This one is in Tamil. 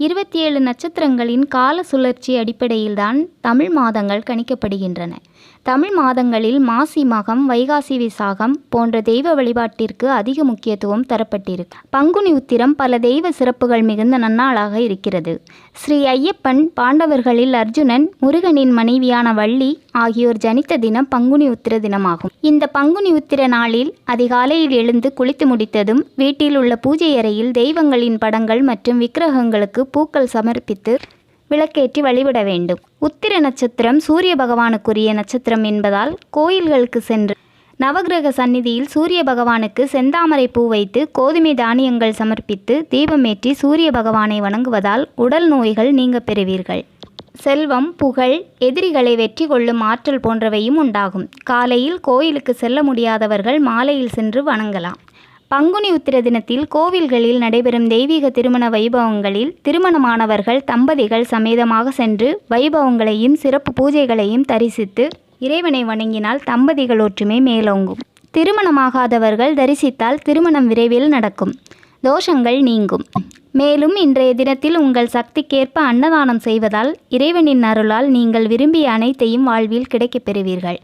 இருபத்தி ஏழு நட்சத்திரங்களின் கால சுழற்சி அடிப்படையில்தான் தமிழ் மாதங்கள் கணிக்கப்படுகின்றன. தமிழ் மாதங்களில் மாசி மகம் வைகாசி விசாகம் போன்ற தெய்வ வழிபாட்டிற்கு அதிக முக்கியத்துவம் தரப்பட்டிருக்கு. பங்குனி உத்திரம் பல தெய்வ சிறப்புகள் மிகுந்த நன்னாளாக இருக்கிறது. ஸ்ரீ ஐயப்பன் பாண்டவர்களில் அர்ஜுனன் முருகனின் மனைவியான வள்ளி ஆகியோர் ஜனித்த தினம் பங்குனி உத்திர தினமாகும். இந்த பங்குனி உத்திர நாளில் அதிகாலையில் எழுந்து குளித்து முடித்ததும் வீட்டில் உள்ள பூஜை அறையில் தெய்வங்களின் படங்கள் மற்றும் விக்கிரகங்களுக்கு பூக்கள் சமர்ப்பித்து விளக்கேற்றி வழிபட வேண்டும். உத்திர நட்சத்திரம் சூரிய பகவானுக்குரிய நட்சத்திரம் என்பதால் கோயில்களுக்கு சென்று நவக்கிரக சந்நிதியில் சூரிய பகவானுக்கு செந்தாமரை பூ வைத்து கோதுமை தானியங்கள் சமர்ப்பித்து தீபமேற்றி சூரிய பகவானை வணங்குவதால் உடல் நோய்கள் நீங்க பெறுவீர்கள். செல்வம் புகழ் எதிரிகளை வெற்றி கொள்ளும் ஆற்றல் போன்றவையும் உண்டாகும். காலையில் கோயிலுக்கு செல்ல முடியாதவர்கள் மாலையில் சென்று வணங்கலாம். பங்குனி உத்திர தினத்தில் கோவில்களில் நடைபெறும் தெய்வீக திருமண வைபவங்களில் திருமணமானவர்கள் தம்பதிகள் சமேதமாக சென்று வைபவங்களையும் சிறப்பு பூஜைகளையும் தரிசித்து இறைவனை வணங்கினால் தம்பதிகள் ஒற்றுமை மேலோங்கும். திருமணமாகாதவர்கள் தரிசித்தால் திருமணம் விரைவில் நடக்கும். தோஷங்கள் நீங்கும். மேலும் இன்றைய தினத்தில் உங்கள் சக்திக்கேற்ப அன்னதானம் செய்வதால் இறைவனின் அருளால் நீங்கள் விரும்பிய அனைத்தையும் வாழ்வில் கிடைக்கப் பெறுவீர்கள்.